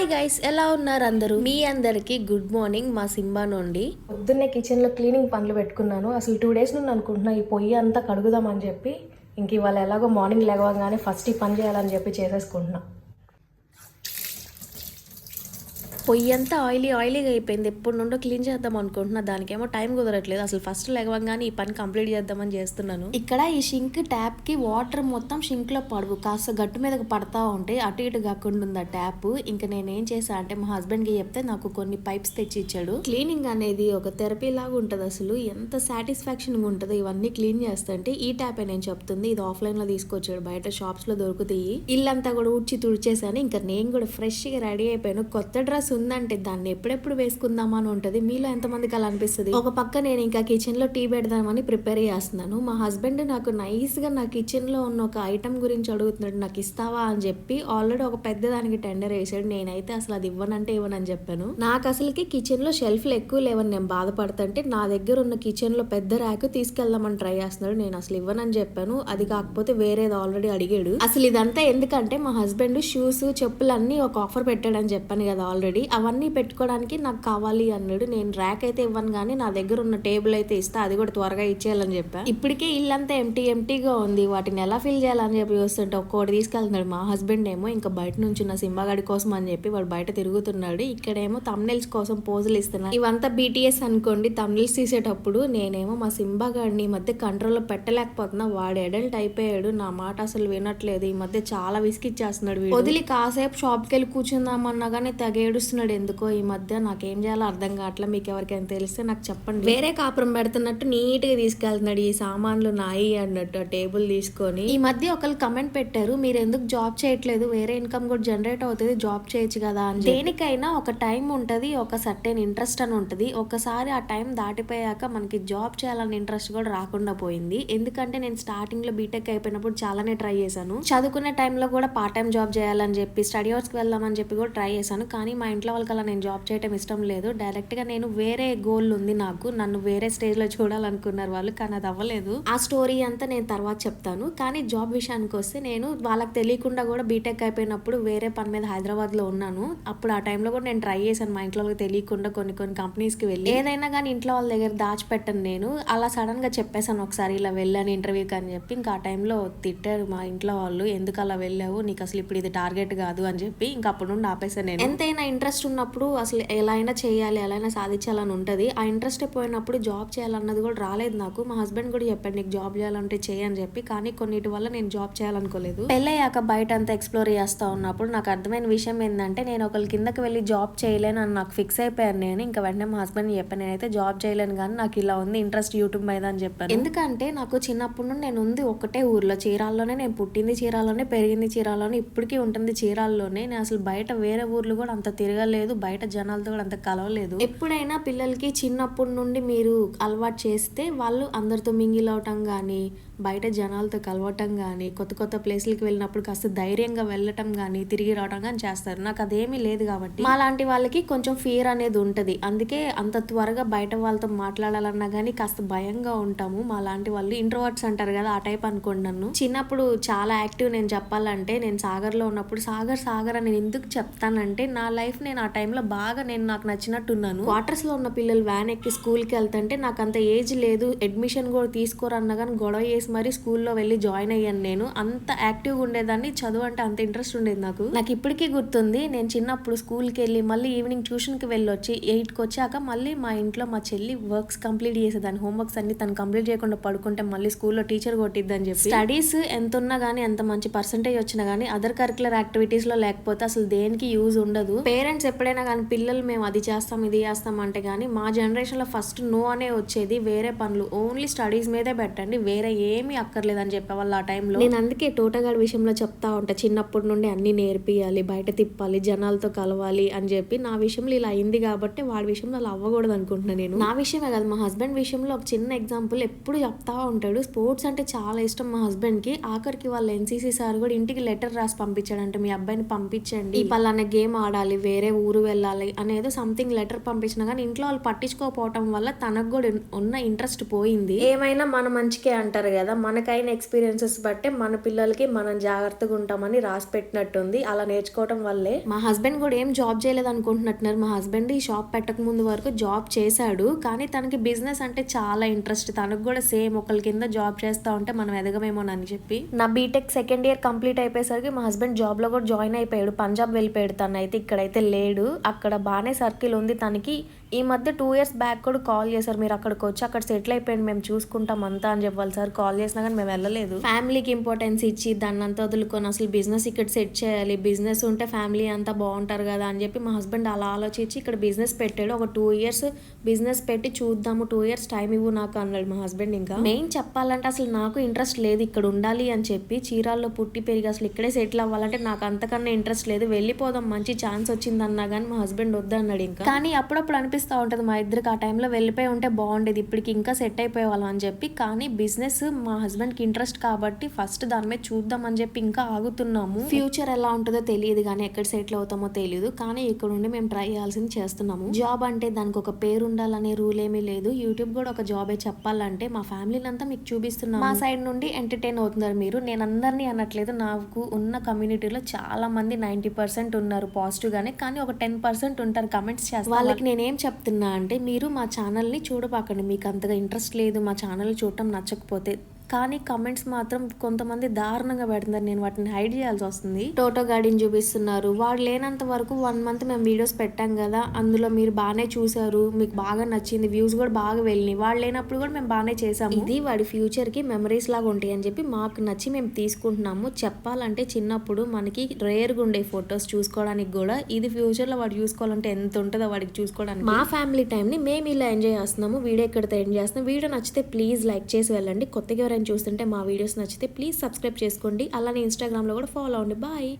Hi guys ఎలా ఉన్నారు అందరూ? మీ అందరికి గుడ్ మార్నింగ్ మా సింబా నుండి. పొద్దున్నే కిచెన్లో క్లీనింగ్ పనులు పెట్టుకున్నాను. అసలు టూ డేస్ నుండి అనుకుంటున్నా ఈ పొయ్యి అంతా కడుగుదామని చెప్పి ఇంక ఇవాళ ఎలాగో మార్నింగ్ లేవగానే ఫస్ట్ ఈ పని చేయాలని చెప్పి చేసేసుకుంటున్నా. పొయ్యి అంతా ఆయిలీ ఆయిలీగా అయిపోయింది. ఎప్పటి నుండో క్లీన్ చేద్దాం అనుకుంటున్నా. దానికేమో టైం కుదరట్లేదు. అసలు ఫస్ట్ లేవగానే ఈ పని కంప్లీట్ చేద్దామని చేస్తున్నాను. ఇక్కడ ఈ షింక్ ట్యాప్కి వాటర్ మొత్తం షింక్లో పడవు. కాస్త గట్టు మీదకి పడతా ఉంటాయి అటు ఇటు కాకుండా ఉంది ఆ ట్యాప్ ఇంకా నేనేం చేసా అంటే మా హస్బెండ్కి చెప్తే నాకు కొన్ని పైప్స్ తెచ్చి ఇచ్చాడు. క్లీనింగ్ అనేది ఒక థెరపీ లాగా ఉంటుంది అసలు. ఎంత సాటిస్ఫాక్షన్ ఉంటుందో ఇవన్నీ క్లీన్ చేస్తుంటే ఈ ట్యాపే నేను చెప్తుంది. ఇది ఆఫ్లైన్లో తీసుకొచ్చాడు. బయట షాప్స్లో దొరుకుతాయి. ఇల్లంతా కూడా ఉడ్చి తుడిచేసాను ఇంకా నేను కూడా ఫ్రెష్గా రెడీ అయిపోయాను. కొత్త డ్రెస్ ఉందంటే దాన్ని ఎప్పుడెప్పుడు వేసుకుందామా అని ఉంటుంది. మీలో ఎంతమందికి అలా అనిపిస్తుంది? ఒక పక్క నేను ఇంకా కిచెన్లో టీ పెడదామని ప్రిపేర్ చేస్తున్నాను. మా హస్బెండ్ నాకు నైస్గా నా కిచెన్లో ఉన్న ఒక ఐటమ్ గురించి అడుగుతున్నాడు. నాకు ఇస్తావా? అని చెప్పి ఆల్రెడీ ఒక పెద్ద దానికి టెండర్ వేసాడు నేనైతే అసలు అది ఇవ్వనంటే ఇవ్వనని చెప్పాను. నాకు అసలుకి కిచెన్లో షెల్ఫ్లు ఎక్కువ లేవని నేను బాధపడుతుంటే నా దగ్గర ఉన్న కిచెన్లో పెద్ద ర్యాక్ తీసుకెళ్దామని ట్రై చేస్తున్నాడు. నేను అసలు ఇవ్వనని చెప్పాను. అది కాకపోతే వేరేది ఆల్రెడీ అడిగాడు. అసలు ఇదంతా ఎందుకంటే మా హస్బెండ్ షూస్ చెప్పులు అన్ని ఒక ఆఫర్ పెట్టాడని చెప్పాను కదా ఆల్రెడీ అవన్నీ పెట్టుకోవడానికి నాకు కావాలి అన్నాడు. నేను ర్యాక్ అయితే ఇవ్వను కానీ నా దగ్గర ఉన్న టేబుల్ అయితే ఇస్తా అది కూడా త్వరగా ఇచ్చేయాలని చెప్పా. ఇప్పటికే ఇల్లంతా ఎంటీ ఎంటీగా ఉంది. వాటిని ఎలా ఫిల్ చేయాలని చెప్పి చూస్తుంటే ఒక్కోటి తీసుకెళ్తున్నాడు. మా హస్బెండ్ ఏమో ఇంకా బయట నుంచి నా సింబాగాడి కోసం అని చెప్పి వాడు బయట తిరుగుతున్నాడు. ఇక్కడేమో తమ్నెల్స్ కోసం పోజులు ఇస్తున్నాడు ఇవంతా బీటీఎస్ అనుకోండి. తమ్నెల్స్ తీసేటప్పుడు నేనేమో మా సింబాగాడిని ఈ మధ్య కంట్రోల్లో పెట్టలేకపోతున్నా. వాడు అడల్ట్ అయిపోయాడు. నా మాట అసలు వినట్లేదు. ఈ మధ్య చాలా విసిగిచ్చేస్తున్నాడు వదిలి కాసేపు షాప్కి వెళ్ళి కూర్చుందామన్నా కానీ తెగేడు ఏడుస్తున్నాడు ఎందుకో ఈ మధ్య. నాకేం చేయాలో అర్థం కావట్లే. మీకు ఎవరికైనా తెలిస్తే నాకు చెప్పండి. వేరే కాపురం పెడుతున్నట్టు నీట్గా తీసుకెళ్తున్నాడు. ఈ సామాన్లు నాయి అన్నట్టు టేబుల్ తీసుకొని. ఈ మధ్య ఒకరు కమెంట్ పెట్టారు మీరు ఎందుకు జాబ్ చేయట్లేదు? వేరే ఇన్కమ్ కూడా జనరేట్ అవుతుంది. జాబ్ చేయొచ్చు కదా అని దేనికైనా ఒక టైం ఉంటది ఒక సర్టెన్ ఇంట్రెస్ట్ అని ఉంటది. ఒకసారి ఆ టైం దాటిపోయాక మనకి జాబ్ చేయాలని ఇంట్రెస్ట్ కూడా రాకుండా పోయింది. ఎందుకంటే నేను స్టార్టింగ్లో బీటెక్ అయిపోయినప్పుడు చాలానే ట్రై చేశాను. చదువుకునే టైంలో కూడా పార్ట్ టైం జాబ్ చేయాలని చెప్పి స్టడీ అవర్స్కి వెళ్దామని చెప్పి కూడా ట్రై చేశాను. కానీ మా ఇంట్లో వాళ్ళకి అలా నేను జాబ్ చేయటం ఇష్టం లేదు. డైరెక్ట్గా నేను వేరే గోల్ ఉంది నాకు. నన్ను వేరే స్టేజ్లో చూడాలనుకున్నారు వాళ్ళు. కానీ అది అవ్వలేదు. ఆ స్టోరీ అంతా నేను తర్వాత చెప్తాను. కానీ జాబ్ విషయానికి వస్తే నేను వాళ్ళకి తెలియకుండా కూడా బీటెక్ అయిపోయినప్పుడు వేరే పని మీద హైదరాబాద్లో ఉన్నాను. అప్పుడు ఆ టైంలో కూడా నేను ట్రై చేశాను మా ఇంట్లో వాళ్ళకి తెలియకుండా కొన్ని కొన్ని కంపెనీస్కి వెళ్ళి. ఏదైనా కానీ ఇంట్లో వాళ్ళ దగ్గర దాచిపెట్టను నేను. అలా సడన్గా చెప్పేశాను ఒకసారి ఇలా వెళ్ళాను ఇంటర్వ్యూకి అని చెప్పి. ఇంకా ఆ టైంలో తిట్టారు మా ఇంట్లో వాళ్ళు. ఎందుకు అలా వెళ్ళావు? నీకు అసలు ఇప్పుడు ఇది టార్గెట్ కాదు అని చెప్పి. ఇంకా అప్పుడు నుండి ఆపేసాను నేను. ఎంతైనా ఇంట్రెస్ట్ ఇంట్రెస్ట్ ఉన్నప్పుడు అసలు ఎలా అయినా చేయాలి ఎలా అయినా సాధించాలని ఉంటుంది. ఆ ఇంట్రెస్ట్ పోయినప్పుడు జాబ్ చేయాలన్నది కూడా రాలేదు నాకు. మా హస్బెండ్ కూడా చెప్పాడు నీకు జాబ్ చేయాలంటే చేయని చెప్పి. కానీ కొన్నిటి వల్ల నేను జాబ్ చేయాలనుకోలేదు. పెళ్ళయ్యాక బయట అంతా ఎక్స్ప్లోర్ చేస్తా ఉన్నప్పుడు నాకు అర్థమైన విషయం ఏంటంటే నేను ఒకరి కిందకి వెళ్ళి జాబ్ చేయలేను అని నాకు ఫిక్స్ అయిపోయాను నేను. ఇంకా వెంటనే మా హస్బెండ్ చెప్పాను నేనైతే జాబ్ చేయలేను కానీ నాకు ఇలా ఉంది ఇంట్రెస్ట్ యూట్యూబ్ మీద అని చెప్పాను. ఎందుకంటే నాకు చిన్నప్పటి నుండి నేను ఉంది ఒకటే ఊర్లో. చీరాల్లోనే నేను పుట్టింది చీరాల్లోనే పెరిగింది చీరాల్లోనే ఇప్పటికీ ఉంటుంది చీరాల్లోనే. నేను అసలు బయట వేరే ఊర్లు కూడా అంత తిరగలేదు బయట జనాలతో కూడా అంత కలవలేదు. ఎప్పుడైనా పిల్లలకి చిన్నప్పటి నుండి మీరు అలవాటు చేస్తే వాళ్ళు అందరితో మింగిల్ అవటం కానీ బయట జనాలతో కలవటం కానీ కొత్త కొత్త ప్లేసులకి వెళ్ళినప్పుడు కాస్త ధైర్యంగా వెళ్ళటం కానీ తిరిగి రావటం కానీ చేస్తారు. నాకు అదేమీ లేదు కాబట్టి. మా లాంటి వాళ్ళకి కొంచెం ఫియర్ అనేది ఉంటుంది. అందుకే అంత త్వరగా బయట వాళ్ళతో మాట్లాడాలన్నా కానీ కాస్త భయంగా ఉంటాము. మా లాంటి వాళ్ళు ఇంట్రోవర్ట్స్ అంటారు కదా ఆ టైప్ అనుకోండి నన్ను. చిన్నప్పుడు చాలా యాక్టివ్ నేను చెప్పాలంటే నేను సాగర్లో ఉన్నప్పుడు సాగర్ సాగర్ అని నేను ఎందుకు చెప్తానంటే నా లైఫ్ నేను ఆ టైంలో బాగా నేను నాకు నచ్చినట్టు ఉన్నాను క్వార్టర్స్లో ఉన్న పిల్లలు వ్యాన్ ఎక్కి స్కూల్కి వెళ్తుంటే నాకు అంత ఏజ్ లేదు. అడ్మిషన్ కూడా తీసుకోరన్నా కానీ గొడవ చేసి మరీ స్కూల్లో వెళ్ళి జాయిన్ అయ్యాను నేను. అంత యాక్టివ్గా ఉండేదాన్ని. చదువు అంటే అంత ఇంట్రెస్ట్ ఉండేది నాకు. నాకు ఇప్పటికీ గుర్తుంది నేను చిన్నప్పుడు స్కూల్కి వెళ్ళి మళ్ళీ ఈవినింగ్ ట్యూషన్కి వెళ్ళొచ్చి ఎయిట్కి వచ్చాక మళ్ళీ మా ఇంట్లో మా చెల్లి వర్క్స్ కంప్లీట్ చేసేదాన్ని. హోంవర్క్స్ అన్ని తను కంప్లీట్ చేయకుండా పడుకుంటే మళ్ళీ స్కూల్లో టీచర్ కొట్టిద్దని చెప్పి. స్టడీస్ ఎంత ఉన్నా కానీ ఎంత మంచి పర్సంటేజ్ వచ్చినా కానీ అదర్ కరికులర్ యాక్టివిటీస్లో లేకపోతే అసలు దేనికి యూజ్ ఉండదు. పేరెంట్స్ ఎప్పుడైనా కానీ పిల్లలు మేము అది చేస్తాం ఇది చేస్తాం అంటే కానీ మా జనరేషన్లో ఫస్ట్ నో అనే వచ్చేది వేరే పనులు. ఓన్లీ స్టడీస్ మీదే పెట్టండి. వేరే ఏమీ అక్కర్లేదని చెప్పేవాళ్ళు ఆ టైంలో నేను అందుకే తోటగాడి విషయంలో చెప్తా ఉంటా చిన్నప్పటి నుండి అన్ని నేర్పియాలి బయట తిప్పాలి జనాలతో కలవాలి అని చెప్పి. నా విషయంలో ఇలా అయింది కాబట్టి వాడి విషయంలో అలా అవ్వకూడదు అనుకుంటున్నా నేను. నా విషయమే కాదు మా హస్బెండ్ విషయంలో ఒక చిన్న ఎగ్జాంపుల్ ఎప్పుడు చెప్తా ఉంటాడు. స్పోర్ట్స్ అంటే చాలా ఇష్టం మా హస్బెండ్కి. ఆఖరికి వాళ్ళ ఎన్సీసీ సార్ కూడా ఇంటికి లెటర్ రాసి పంపించాడంటే మీ అబ్బాయిని పంపించండి. పలానా గేమ్ ఆడాలి వేరే ఊరు వెళ్ళాలి అనేదో సంథింగ్ లెటర్ పంపించినా కానీ ఇంట్లో వాళ్ళు పట్టించుకోకపోవటం వల్ల తనకు కూడా ఉన్న ఇంట్రెస్ట్ పోయింది. ఏమైనా మన మంచికే అంటారు కదా మనకైన ఎక్స్పీరియన్సెస్ బట్టే మన పిల్లలకి మనం జాగ్రత్తగా ఉంటామని రాసి పెట్టినట్టుంది. అలా నేర్చుకోవటం వల్లే. మా హస్బెండ్ కూడా ఏం జాబ్ చేయలేదు అనుకుంటున్నట్టున్నారు. మా హస్బెండ్ ఈ షాప్ పెట్టక ముందు వరకు జాబ్ చేశాడు. కానీ తనకి బిజినెస్ అంటే చాలా ఇంట్రెస్ట్ తనకు కూడా సేమ్ ఒకరి కింద జాబ్ చేస్తా ఉంటే మనం ఎదగమేమోనని చెప్పి. నా బీటెక్ సెకండ్ ఇయర్ కంప్లీట్ అయిపోయేసరికి మా హస్బెండ్ జాబ్లో కూడా జాయిన్ అయిపోయాడు. పంజాబ్ వెళ్ళిపోయాడు తను అయితే ఇక్కడైతే లేడు. అక్కడ బాగానే సర్కిల్ ఉంది తనకి. ఈ మధ్య టూ ఇయర్స్ బ్యాక్ కూడా కాల్ చేశారు. మీరు అక్కడికి వచ్చి అక్కడ సెటిల్ అయిపోయింది. మేము చూసుకుంటాం అంతా అని చెప్పాలి సార్. కాల్ చేసినా కానీ మేము వెళ్ళలేదు. ఫ్యామిలీకి ఇంపార్టెన్స్ ఇచ్చి దాన్ని అంతా వదులుకొని అసలు బిజినెస్ ఇక్కడ సెట్ చేయాలి. బిజినెస్ ఉంటే ఫ్యామిలీ అంతా బాగుంటారు కదా అని చెప్పి మా హస్బెండ్ అలా ఆలోచించి ఇక్కడ బిజినెస్ పెట్టాడు. ఒక టూ ఇయర్స్ బిజినెస్ పెట్టి చూద్దాము. టూ ఇయర్స్ టైం ఇవ్వు నాకు అన్నాడు మా హస్బెండ్ ఇంకా. మెయిన్ చెప్పాలంటే అసలు నాకు ఇంట్రెస్ట్ లేదు ఇక్కడ ఉండాలి అని చెప్పి చీరాల్లో పుట్టి పెరిగి అసలు ఇక్కడే సెటిల్ అవ్వాలంటే నాకు అంతకన్నా ఇంట్రెస్ట్ లేదు. వెళ్ళిపోదాం. మంచి ఛాన్స్ వచ్చింది అన్నా కానీ మా హస్బెండ్ వద్దన్నాడు ఇంకా. కానీ అప్పుడప్పుడు అనిపిస్తూ ఉంటుంది మా ఇద్దరికి ఆ టైంలో వెళ్ళిపోయి ఉంటే బాగుండేది ఇప్పటికి ఇంకా సెట్ అయిపోయే వాళ్ళం అని చెప్పి. కానీ బిజినెస్ మా హస్బెండ్కి ఇంట్రెస్ట్ కాబట్టి ఫస్ట్ దాని మీద చూద్దాం అని చెప్పి ఇంకా ఆగుతున్నాము. ఫ్యూచర్ ఎలా ఉంటుందో తెలియదు కానీ ఎక్కడ సెటిల్ అవుతామో తెలియదు. కానీ ఇక్కడ ఉండి మేము ట్రై చేయాల్సింది చేస్తున్నాము. జాబ్ అంటే దానికి ఒక పేరు ఉండాలనే రూల్ ఏమీ లేదు. యూట్యూబ్ కూడా ఒక జాబే చెప్పాలంటే మా ఫ్యామిలీని అంతా మీకు చూపిస్తున్నాను మా సైడ్ నుండి ఎంటర్టైన్ అవుతున్నారు మీరు. నేను అందరినీ అనట్లేదు. నాకు ఉన్న కమ్యూనిటీలో చాలా మంది నైంటీ పర్సెంట్ ఉన్నారు పాజిటివ్ గానే. కానీ ఒక టెన్ పర్సెంట్ ఉంటారు కమెంట్స్ చేస్తారు వాళ్ళకి నేనేం చెప్తున్నా అంటే మీరు మా ఛానల్ని చూడబాకండి. మీకు అంతగా ఇంట్రెస్ట్ లేదు మా ఛానల్ చూడటం నచ్చకపోతే. కానీ కమెంట్స్ మాత్రం కొంతమంది దారుణంగా పెడుతున్నారు. నేను వాటిని హైడ్ చేయాల్సి వస్తుంది. టోటో గాడిని చూపిస్తున్నారు. వాడు లేనంత వరకు వన్ మంత్ మేము వీడియోస్ పెట్టాం కదా అందులో మీరు బాగానే చూసారు మీకు బాగా నచ్చింది వ్యూస్ కూడా బాగా వెళ్ళినాయి. వాడు లేనప్పుడు కూడా మేము బాగానే చేసాము ఇది వాడి ఫ్యూచర్కి మెమరీస్ లాగా ఉంటాయి అని చెప్పి మాకు నచ్చి మేము తీసుకుంటున్నాము. చెప్పాలంటే చిన్నప్పుడు మనకి రేర్గా ఉండే ఫొటోస్ చూసుకోవడానికి కూడా ఇది ఫ్యూచర్లో వాడు చూసుకోవాలంటే ఎంత ఉంటుందో వాడికి చూసుకోవడానికి. మా ఫ్యామిలీ టైం ని మేము ఇలా ఎంజాయ్ చేస్తున్నాము. వీడియో ఎక్కడితో ఎంజాయ్ చేస్తున్నాం. వీడియో నచ్చితే ప్లీజ్ లైక్ చేసి వెళ్ళండి. కొత్తగా ఎవరైనా చూస్తుంటే మా వీడియోస్ నచ్చితే ప్లీజ్ సబ్స్క్రైబ్ చేసుకోండి. అలానే ఇన్స్టాగ్రామ్లో కూడా ఫాలో అవ్వండి. బాయ్